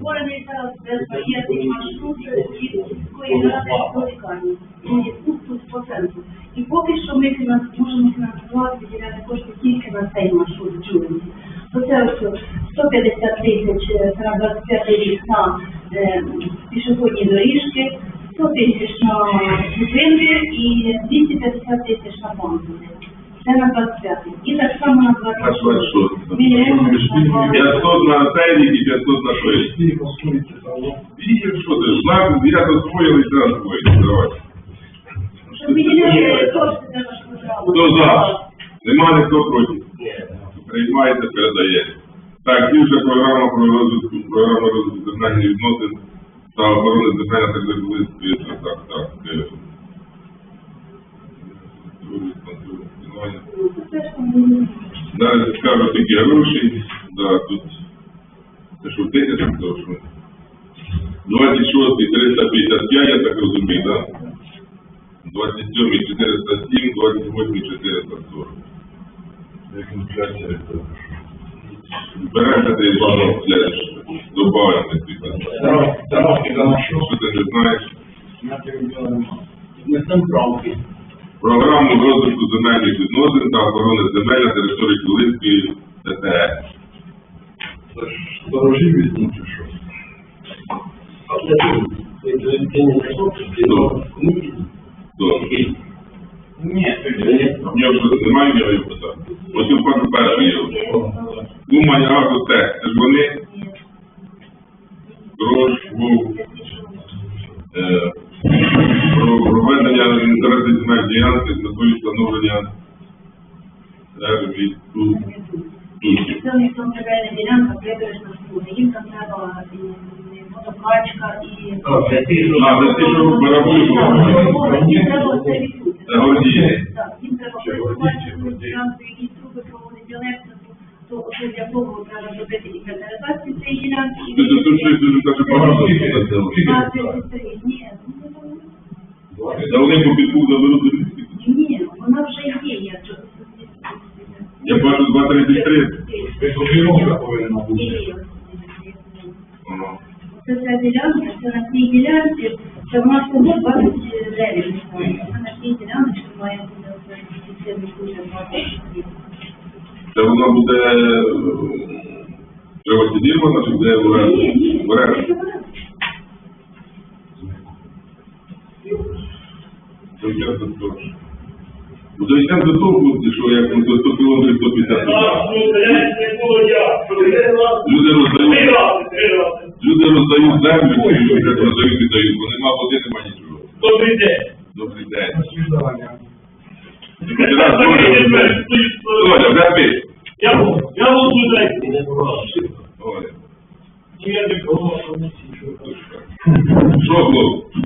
правильно зараз безбар'єрний маршрут від сільської ради лікарні. Ну, і поки що ми фінанс- можемо фінансувати, виділяти кошти тільки на цей маршрут в Джурині. Оце ось 150 тисяч е, на 25 рік на е, пішохідні доріжки, 100 тисяч на зупинки і 250 тисяч на пандуси. Це на 25 І так само на На 26 26. Мільйон на 500 на цей і 500 на той. І що ти, знак, я освоїв і зараз освоїв. Давай. Щоб виділяти кошти для нашої програми. Хто за? Нема ніхто проти. Приймається, передає. Так, інша програма про розвитку, програма розвитку земельних відносин та охорони земель та Тернопільської так, так. Ну. Далі скажу тільки гроші, да, тут це що тисяча, то що 26 355, я так розумію, да? 27 407, 28 440. Беремо ти знову следующее. Добавимо ці Що ти не знаєш? Програму розвитку земельних відносин та охорони земель на території Хмельницької ТТС. Сторожі візьмуть, чи що? Хто? Ні, В нього щось немає, я його. Ось у пану перший є. Умань агротех. Це ж вони Грош Це них там земельна ділянка, прибережна смуга. Їм там треба і водокачка, і... А, за ті, що Їм треба. Це гордіє. Так, їм треба якісь труби то для того треба зробити інвентаризацію цієї ділянки. і Ти тут щось дуже багато сказав. А, це історія. Ні, ну, вони ні, вона вже є, то. Я бачу 233. Високіновка повинна бути. Це ця ділянка, це на цій ділянці, нас всього 29 гектарів. Це на цій ділянці має бути це дуже 20 Це вона буде е, приватизована, чи буде В оренду. це вона. До кінця до того. Ну, До кінця до того що як ну, до 100 кілометрів 150. Люди роздають, люди роздають землю, люди роздають і дають, бо нема води, нема нічого. Добрий день. Добрий день. Доля, Доля, де ти? Я буду Оля. Я не Що, хлопці?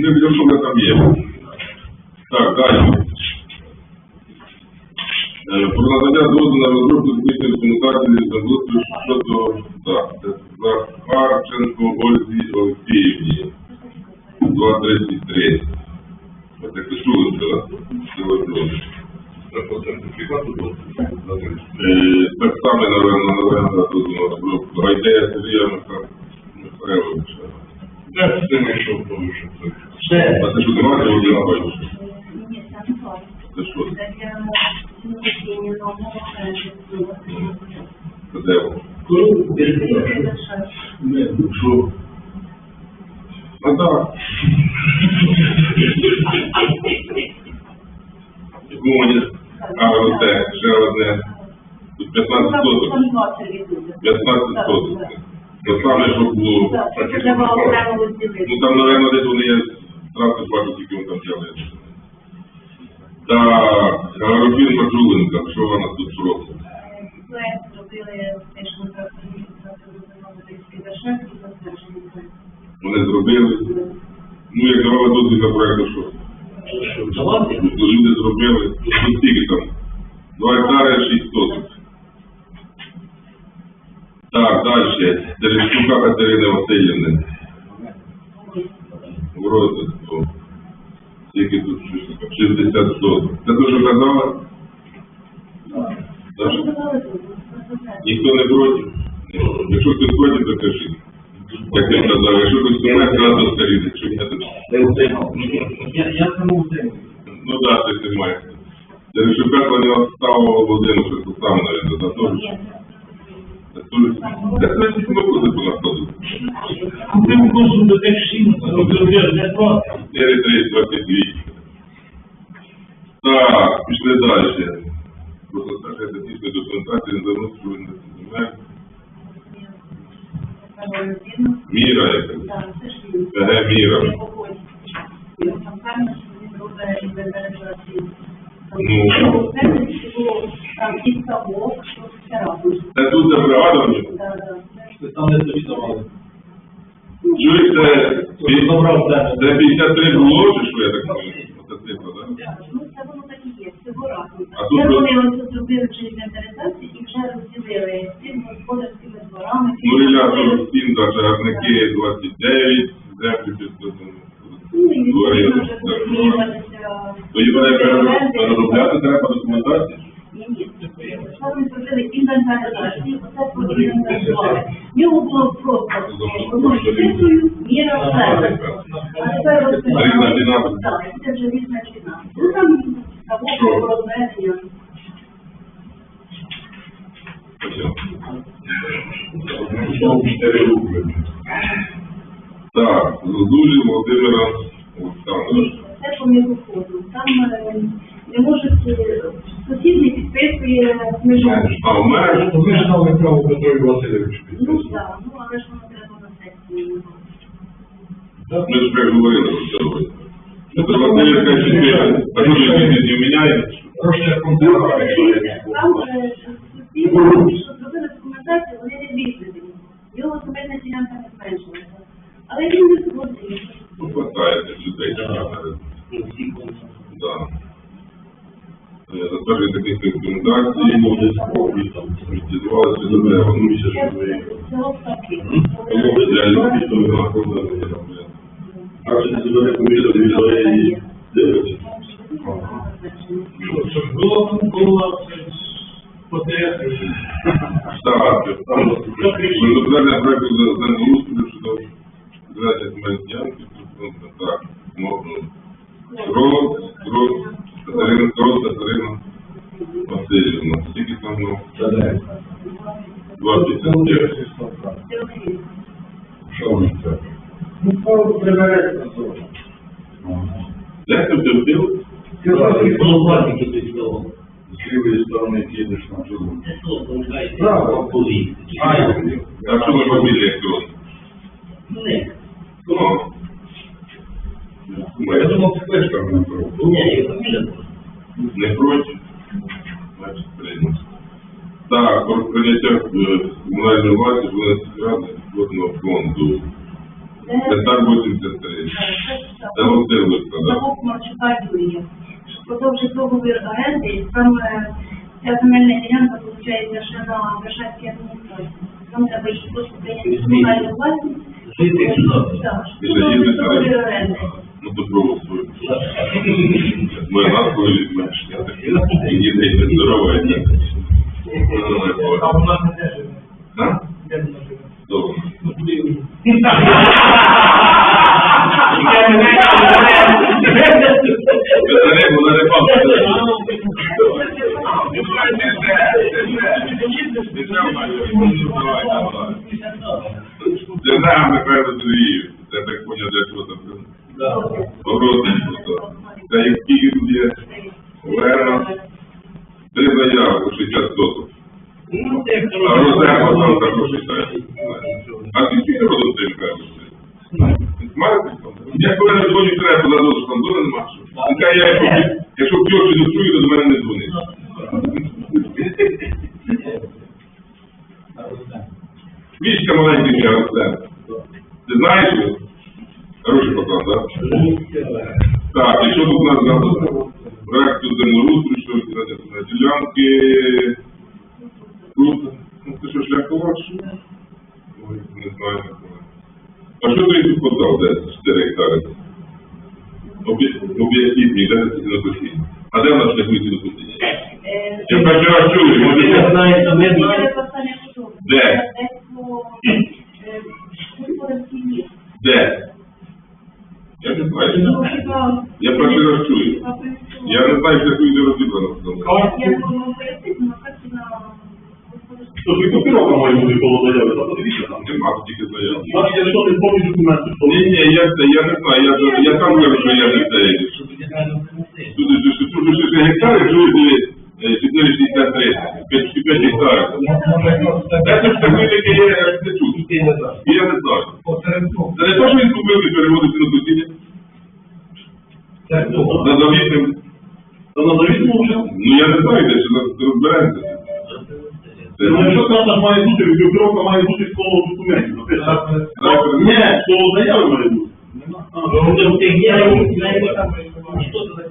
Не бачу, що ви там є. Так, далі. Е, Про надання дозволу на розробку технічної документації з землеустрою щодо так, Захарченко Ользі Олексіївні. 233. Ось як ви чули, було? Е, Так само, напевно, дозволу на розробку. Гайдея Сергія Михайловича. Де ти знайшов того, що це? Все. А це що, давайте Володимир Михайлович? Ні, це не так. Це що? Це для нового Це воно? Що? А так. Яку мені агротех, ще одне. Тут 15 соток. 15 соток. Те саме, що було. Це треба окремо розділити. Ну там, напевно, десь вони є транспорт бачу, тільки вони там взяли. Так, Агрофін Маджуленка, що вона тут просить? Проект зробили теж контракт з Вершевський, затверджений проект. Вони зробили. Ну, як давали дозвіл на проєкту, що? Ну, люди зробили, ну, скільки там? Два гектари, шість соток. Так, далі. Терещука Катерини Васильівни. В розвитку. Скільки тут? 60 соток. Це те, що казала? Так, Ніхто не проти? Якщо хтось проти, то кажіть. Як я казав, якщо хтось не має, зразу скажіть, якщо ні, то Не утримав. Я, я тому утримую. Ну так, ти не маєш. Деревшука планував ставив Володимир, що це сам, навіть, за Це не до ну, це не то. 4, 3, 28. Так, пішли далі. Просто так технічна документація не заносить земель. Міра розділили цим господарськими дворами. Ну, Ілля 47, да, чагарники 29, землі під Ну. То оренди. переробляти треба документацію? Ні, вони зробили інвентаризацію, оце про інвентаризували. В нього було просто одною цифрою міра все. А тепер ось це- це вже різна ціна. Ну там Що? того розведення. Знову 4 рублі. Так, Зозулі Володимира Олександровича. Це по міроходу. Там е, не можуть е, сусід не підписує межу. А у мене Ви ж дали право Петрові Васильовичу Ну так, ну але ж воно треба на сесії. ми ж вже про це робити. Петро Васильович каже, що ти, а що не міняє? Гроші Ну, контролювали. Там е, сусіди, що зробили документацію, вони не відведені. Його земельна ділянка не зменшилася. Але він не згодний. Ну, хватає людей. Да. Е, Затверджує технічні рекомендації, буде спокій, там, спеціалізувалися до дерева, ну, ще Це ж ви. село Ставки. Я люблю, що ви знаходите. А чи не зробили комісію від і дивиться? Було, було, поте, Так, там затвердження проекту землеустрою щодо зведення ділянки, Катерина, Катерина Васильівна. Скільки там, ну, два п'ятдесят. Що ви це? Ну, прибереться. Як ти. З лівої сторони їдеш на чоловік. Це слово, пам'ятаєте? Право. Полі. А, що ми побіли, як крот? Не. Ну, Я думав, це теж там не. Ні, я фамілія була. не проти? Значить, приймемо. Так, про прийняття е, комунальної власності Волинської ради водного фонду. Катар 83. Це Васильовича, так? Завод Марчука Юрія. Продовжить договір оренди, там е, ця земельна ділянка виходить ще на Вершацькій адміністрації. Там треба їх просто прийняти комунальну власність. Сюди. Так, І продовжить договір оренди. Ну, то проголосуємо. Ми назву візьмеш. І дітей не здоровається. а у нас не теж. А? Добре. Ну, куди пам'ятає. Напевно, Сергію. Так поняття, що там. Так, і що тут у нас за проекту землеустрою, що на ділянки? Тут, ну це що шляхова? що? Ой, не знаю такого. А що ти тут подав, де 4 гектари? Об'єкт, об'єкт А де в нас допустення? Е, Я перший раз чую, може, не знаєте, ми Це знаємо. питання що? Де? Десь по, е, корпоративні. де? Я не знаю. Ну, хіба- Я перший раз чую. хіба принесу? Я не знаю, як люди розібрано в цьому. Я не можу пояснити, але карті на копіровка має бути коло заяви, подивіться там. Нема тільки заяв. Значить, якщо не повні документи, то Ні, ні, я це, я не знаю, я, я сам кажу, що я не принесли. Тут же ж тут же живуть е, 463, 5 гектарів. Це ж такий такий є, як це. Я не знаю. Це не то, що він купив і на постійні. За завітним. на завітному вже. Ну я не знаю, де що розберемося. Це Ну, якщо карта має бути, копіровка має бути коло документів. Ні, коло заяви має бути. Ну, в що це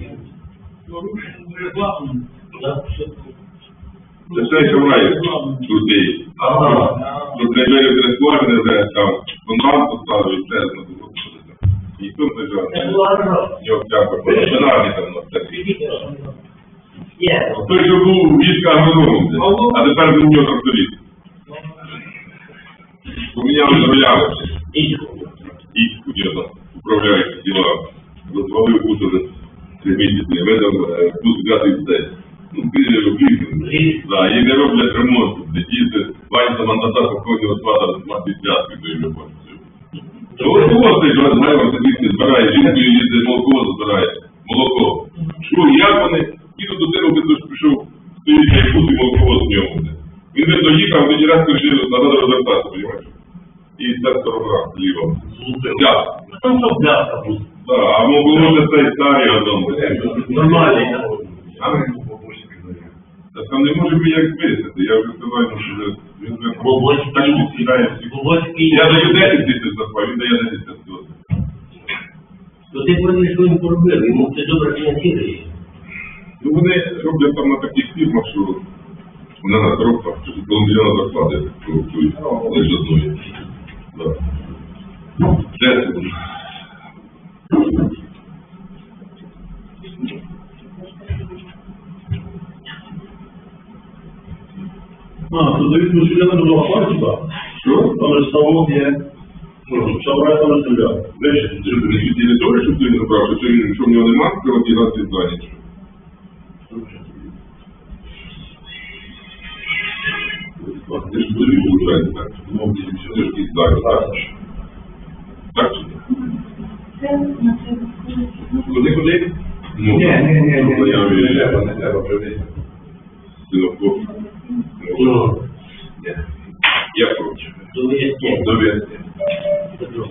що? Це все ще в раю. Людей. Тут не двері перескладені, де там фонтан поставив все. ну, тут Ніхто не Це. Його дякую. Пенарні там нас такі. Є. Той, що був війська агрономом, а тепер він у нього тракторист. Поміняли ролями. І кудісно управляючи діла. Розвалив кусили три місяці, видав е, тут взяти все. Ну, ти облізли. Да, і не роблять ремонту. Діти, бачите, за мандата покойного спада з п'ятки до його бачите. То ось ось цей розмаєм сидить, збирає, жінкою їздить, молоко збирає, молоко. Що, як вони, до тебе, пішов, стоїть, як бути молоко з нього. Він не доїхав, тоді раз кажи, треба розвертатися, розумієш? І це сторона ліво. Так, Там що бляшка буде. так, а молоко це цей старий одном. Нормальний. Та там не може бути як вирішити, я вже сказав, що вже він вже так сідає всі. Я даю 10 тисяч зарплат, він дає 10 тисяч. То ти повинен що їм поробив, йому це добре фінансує. Вони роблять там на таких фірмах, що вона на коробках, що тут полумільйона зарплати корупцюють, лише одної. Це А, то сюди не було пар туди. що? Там же ставок є. Шабрає там стріляє. Вище. Що ти територію, що ти не забрав, що в нього немає приватизації здані? Ти ж тобі виходить, так? Ну, все ж ті здані, так? Так чи ні? Куди, куди? Ну, Ні, ні, ні, ні, не. Ну.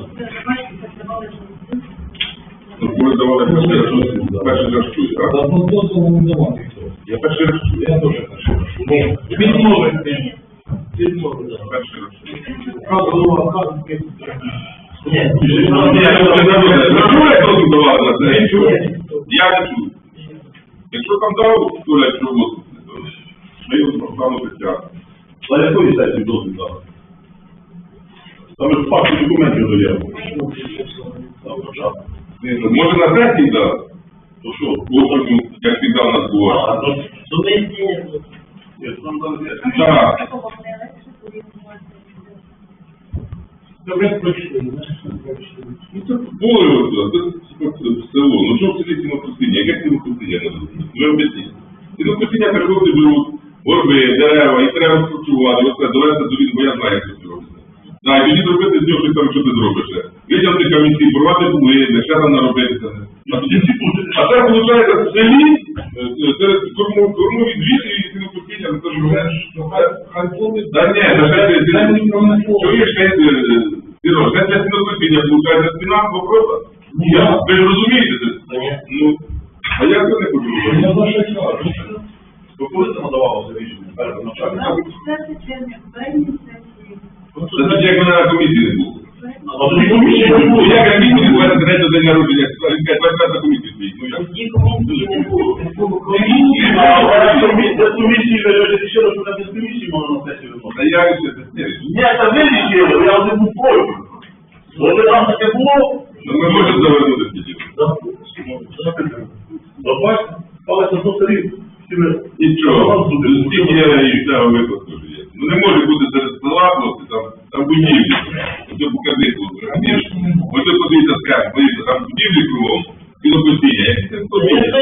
Це давали перший раз, перший раз чую, так? Та ну дозволу не давати хто. Я перший раз чую. Я теж перший раз. Ні. Відмовити. Відмовити. Перший раз чую. Правда. Ні. Ну, я не знаю, ну, чули, тут давав на це? Я не чую. Якщо там дав, то я чую, то ми його стану притягнути. А якої сесії дозвіл дати? Там ж папки документів заяву. Там початку. Може на сесії дати? То що? Потім, як завжди в нас було. А, то є. Так. Це. Ну, це було, це типу, село. Ну, що в селі сінокосіння? Яке сінокосіння не зрозуміло? Ви об'ясніть. Сінокосіння приходять, беруть горби, дерева, і треба скручувати, оце, довести до він, бо я знаю, це. Так, і тоді зробити з нього там, що ти зробиш. ще. Витягнути камінці, порвати були, ще там наробити. А тоді. А це, виходить, в селі, е, е, серед кормові двір і сінокосіння, ну, це ж вже... Хай помнить. Да ні, та ще. Чуєш, ще Сіро, це для сінокосіння, виходить, спина вопроса? Ви ж розумієте це? Ну, а я це не хочу Я за що кажу. То коли це надавалося рішення? Перед начальником? 24 червня, попередній сесії. Це тоді, як мене на комісії не було. А тоді комісії не було. як на комісії 23 день народження, він каже, 25 на комісії стоїть. Ну, як? Тоді комісії не було. Комісії, а комісії, рішили, не без комісії можна на сесію. Та я ще це не рішив. Ні, та ви кінопостіння. Як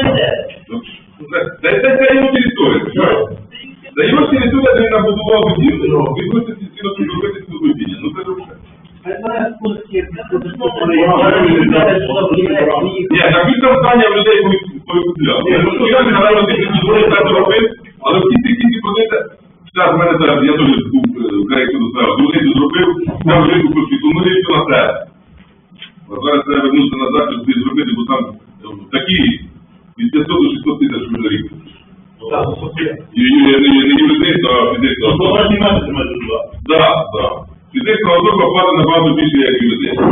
юридично, а фізично. Так, так. Фізична особа платить набагато більше, як юридично.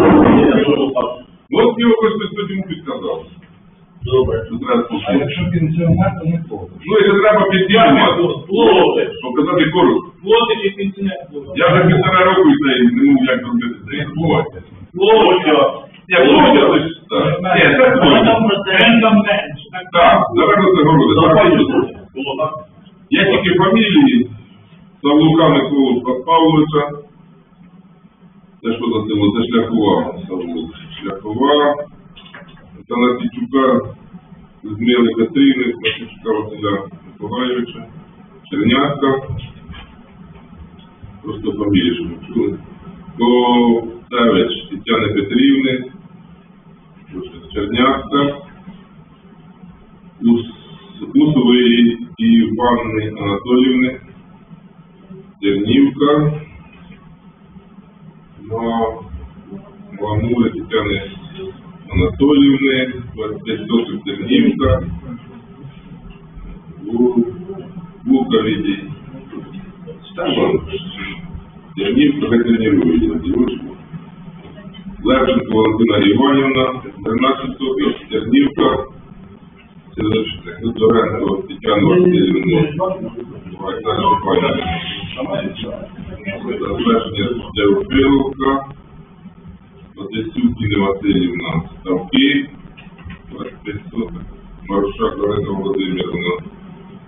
От його хтось йому підказав. Добре. А якщо пенсіонер, то не то. Ну, це треба підтягнути, показати корусь. Платить і пенсіонер платить. Я вже півтора року і це не можу як зробити це. Платить. Ні, Володя, це ж, так. Ні, це Володя. Рендом менш. Так, зараз це говорить. Я тільки фамілії Савлука Миколу Павловича. Село? Це Шляхова. Шляхова. Танасійчука Людмили Петрівни, Масичука Василя Миколаївича, Чернятка. Просто фамілії, щоб ви чули. Ковцевич Тетяни Петрівни, Чернятка. Ус- Усової Іванни Анатоліївни, Дернівка, Ма- Мамури Тетяни Анатоліївни, 25 соток Дернівка, Ву- Вука Лідії. Степан, Дернівка ветеринарює, дівчинку. Левченко Валентина Іванівна, 13 соток, Дернівка, Сидоренко Тетяна Васильівна, Олександр Паня, Затвердження Дявпиловка, Одесюк Інна Васильівна, Ставки, 25 соток, Марушак Галина Володимировна,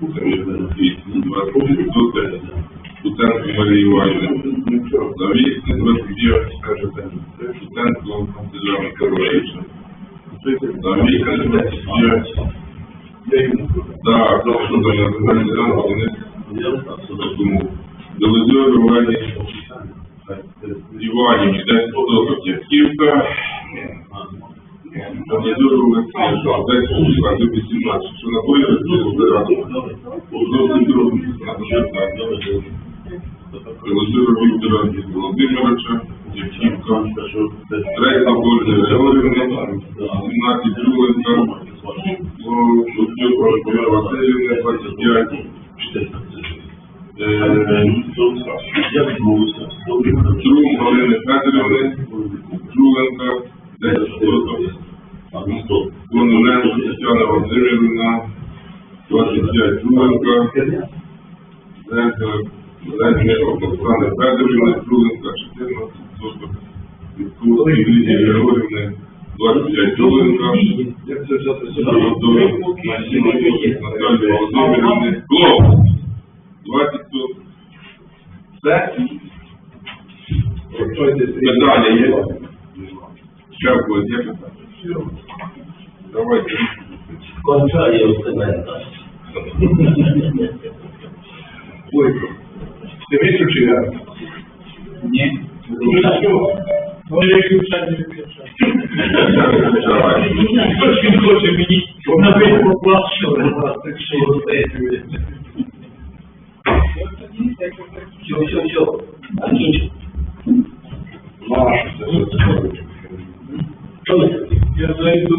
25 соток, Кутенко Марія Іванівна, Завіс, 29, Кутенко Сергія Миколаївича, Завіс, 29, так, що до національної ранку вони тому Делезеру Олені Іванівні, 10 соток Яхівка, Делезеру Олексію, 10 соток, 18, що на полі розбирати. Зовсім трудно, Делезеру Віктора Володимировича, Яхівка, Трейса Ольги Григорівни, 17 Джуленка, Шутюк Володимира Васильівна, 25, Трум Галини Федорівни, Джуленка, 10 соток, Кононенко Тетяна Володимирівна, 25 Джуленка, Леонідова Оксана Федорівна, Джуленка, 14 соток, Відкула Лідії Григорівни, 25 Джуленка, Наталії Володимирівни, Клоп, 20 соток. Все? Питання є? Ще в когось є питання? Давайте. Хоче мені на весь поплачувати, так що все, все, все, закінчу. Що це? Я зайду.